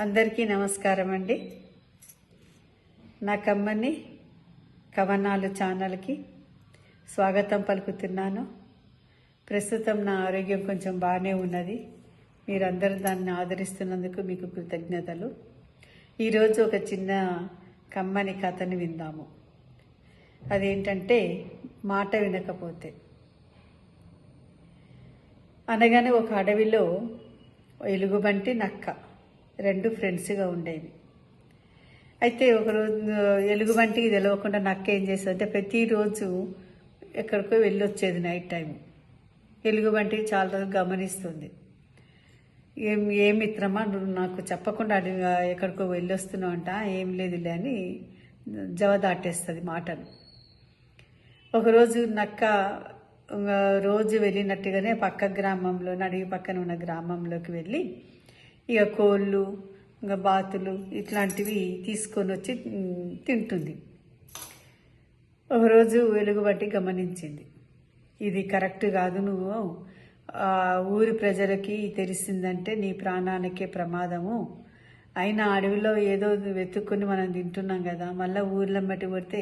అందరికీ నమస్కారం అండి నా కమ్మని కవనాలు ఛానల్కి స్వాగతం పలుకుతున్నాను. ప్రస్తుతం నా ఆరోగ్యం కొంచెం బాగానే ఉన్నది. మీరందరూ దాన్ని ఆదరిస్తున్నందుకు మీకు కృతజ్ఞతలు. ఈరోజు ఒక చిన్న కమ్మని కథని విందాము. అదేంటంటే మాట వినకపోతే. అనగానే ఒక అడవిలో ఎలుగుబంటి నక్క. రెండు ఫ్రెండ్స్గా ఉండేవి. అయితే ఒకరోజు ఎలుగుబంటికి తెలియకుండా నక్క ఏం చేస్తుంది అంటే ప్రతిరోజు ఎక్కడికో వెళ్ళొచ్చేది నైట్ టైం ఎలుగుబంటికి చాలా రోజులు గమనిస్తుంది. ఏం ఏ మిత్రమా నువ్వు నాకు చెప్పకుండా అడిగి ఎక్కడికో వెళ్ళొస్తున్నావు అంట ఏం లేదులే అని జవ దాటేస్తుంది మాటను ఒకరోజు నక్క రోజు వెళ్ళినట్టుగానే పక్క గ్రామంలో నడివి పక్కన ఉన్న గ్రామంలోకి వెళ్ళి ఇక కోళ్ళు ఇంకా బాతులు ఇట్లాంటివి తీసుకొని వచ్చి తింటుంది. ఒకరోజు వెలుగుబట్టి గమనించింది. ఇది కరెక్ట్ కాదు నువ్వు. ఆ ఊరి ప్రజలకి తెలిసిందంటే నీ ప్రాణానికే ప్రమాదము. అయినా అడవిలో ఏదో వెతుక్కుని మనం తింటున్నాం కదా మళ్ళీ ఊర్లో బట్టి పడితే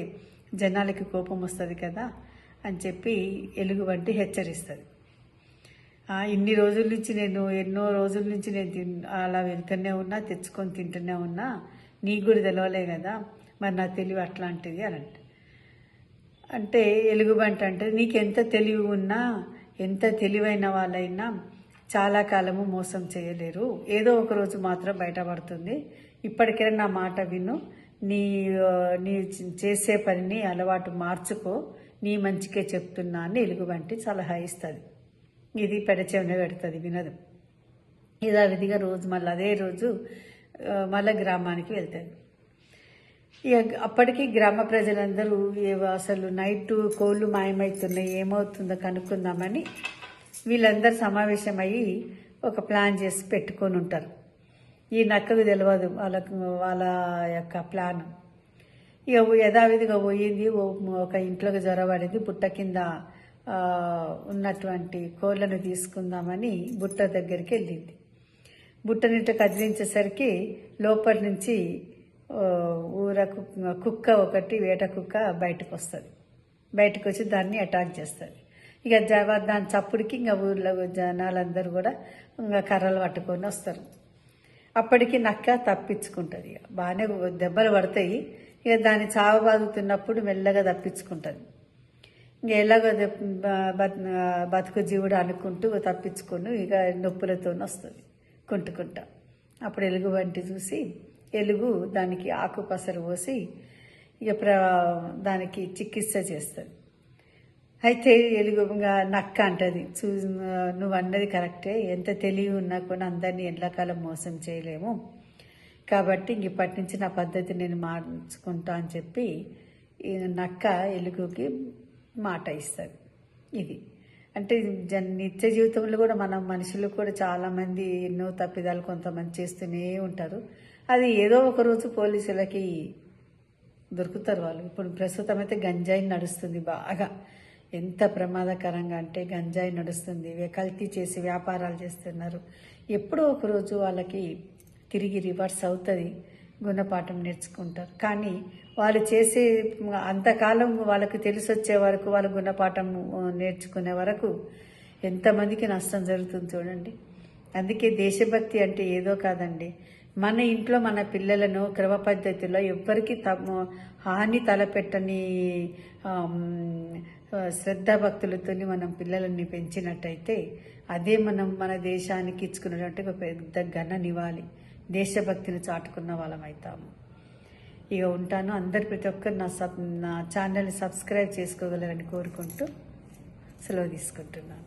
జనాలకి కోపం వస్తుంది కదా అని చెప్పి ఎలుగుబంటి హెచ్చరిస్తుంది. ఇన్ని రోజుల నుంచి నేను ఎన్నో రోజుల నుంచి నేను తిన్ అలా వెళ్తూనే ఉన్నా తెచ్చుకొని తింటూనే ఉన్నా. నీకు కూడా తెలవలే కదా మరి నా తెలివి అట్లాంటిది అని అంటే అంటే ఎలుగుబంట అంటే నీకు ఎంత తెలివి ఉన్నా ఎంత తెలివైన వాళ్ళైనా చాలా కాలము మోసం చేయలేరు. ఏదో ఒక రోజు మాత్రం బయటపడుతుంది. ఇప్పటికైనా నా మాట విను. నీ నీ చేసే పనిని అలవాటు మార్చుకో. నీ మంచికే చెప్తున్నా అని ఎలుగుబంటి సలహా ఇస్తుంది. ఇది పెడచెవిన పెడుతుంది వినదు. యథావిధిగా రోజు మళ్ళీ అదే రోజు మళ్ళీ గ్రామానికి వెళ్తాడు ఇక అప్పటికి గ్రామ ప్రజలందరూ అసలు నైట్ కోళ్ళు మాయమవుతున్నాయి ఏమవుతుందో కనుక్కుందామని వీళ్ళందరూ సమావేశమయ్యి ఒక ప్లాన్ చేసి పెట్టుకొని ఉంటారు. ఈ నక్కకు తెలియదు వాళ్ళకు వాళ్ళ యొక్క ప్లాన్. ఇక యథావిధిగా పోయింది ఓ- ఒక ఇంట్లోకి జ్వరపడింది పుట్ట కింద ఉన్నటువంటి కోళ్ళను తీసుకుందామని బుట్ట దగ్గరికి వెళ్ళింది. బుట్టనిట కదిలించేసరికి లోపలి నుంచి ఊర కుక్క ఒకటి వేట కుక్క బయటకు వస్తుంది. బయటకు వచ్చి దాన్ని అటాక్ చేస్తుంది. ఇక దాని చప్పుడికి ఇంకా ఊర్లో జనాలందరూ కూడా ఇంకా కర్రలు పట్టుకొని వస్తారు. అప్పటికి నక్క తప్పించుకుంటుంది. ఇక బాగానే దెబ్బలు పడతాయి. ఇక దాన్ని చావబాదుతున్నప్పుడు మెల్లగా తప్పించుకుంటుంది. ఎలాగో బ- బతుకు జీవుడు అనుకుంటూ తప్పించుకొని ఇక నొప్పులతో వస్తుంది కుంటుకుంటా అప్పుడు ఎలుగు వంటి చూసి ఎలుగు దానికి ఆకు పసరు పోసి ఇక ప్ర దానికి చికిత్స చేస్తుంది. అయితే ఎలుగు ఇంకా నక్క అంటది చూ నువ్వు అన్నది కరెక్టే ఎంత తెలివి ఉన్నా కూడా అందరినీ ఎండాకాలం మోసం చేయలేము. కాబట్టి ఇంక ఇప్పటి నుంచి నా పద్ధతి నేను మార్చుకుంటా అని చెప్పి నక్క ఎలుగుకి మాట ఇస్తుంది ఇది. అంటే జన్ నిత్య జీవితంలో కూడా మనం మనుషులు కూడా చాలామంది ఎన్నో తప్పిదాలు కొంతమంది చేస్తూనే ఉంటారు. అది ఏదో ఒక రోజు పోలీసులకి దొరుకుతారు వాళ్ళు. ఇప్పుడు ప్రస్తుతం అయితే గంజాయి నడుస్తుంది బాగా. ఎంత ప్రమాదకరంగా అంటే గంజాయి నడుస్తుంది. కల్తీ చేసి వ్యాపారాలు చేస్తున్నారు. ఎప్పుడో ఒకరోజు వాళ్ళకి తిరిగి రివర్స్ అవుతుంది. గుణపాఠం నేర్చుకుంటారు. కానీ వాళ్ళు చేసే అంతకాలం వాళ్ళకి తెలిసి వచ్చే వరకు వాళ్ళు గుణపాఠం నేర్చుకునే వరకు ఎంతమందికి నష్టం జరుగుతుంది చూడండి. అందుకే దేశభక్తి అంటే ఏదో కాదండి. మన ఇంట్లో మన పిల్లలను క్రమ పద్ధతిలో ఎవ్వరికి తమ హాని తలపెట్టని శ్రద్ధ భక్తులతో మనం పిల్లలని పెంచినట్టయితే అదే మనం మన దేశానికి ఇచ్చుకున్నటువంటి ఒక పెద్ద ఘన నివాళి. దేశభక్తిని చాటుకున్న వాళ్ళం అవుతాము ఇక ఉంటాను. అందరు ప్రతి ఒక్కరు నా సబ్ నా ఛానల్ని సబ్స్క్రైబ్ చేసుకోగలరని కోరుకుంటూ సెలవు తీసుకుంటున్నాను.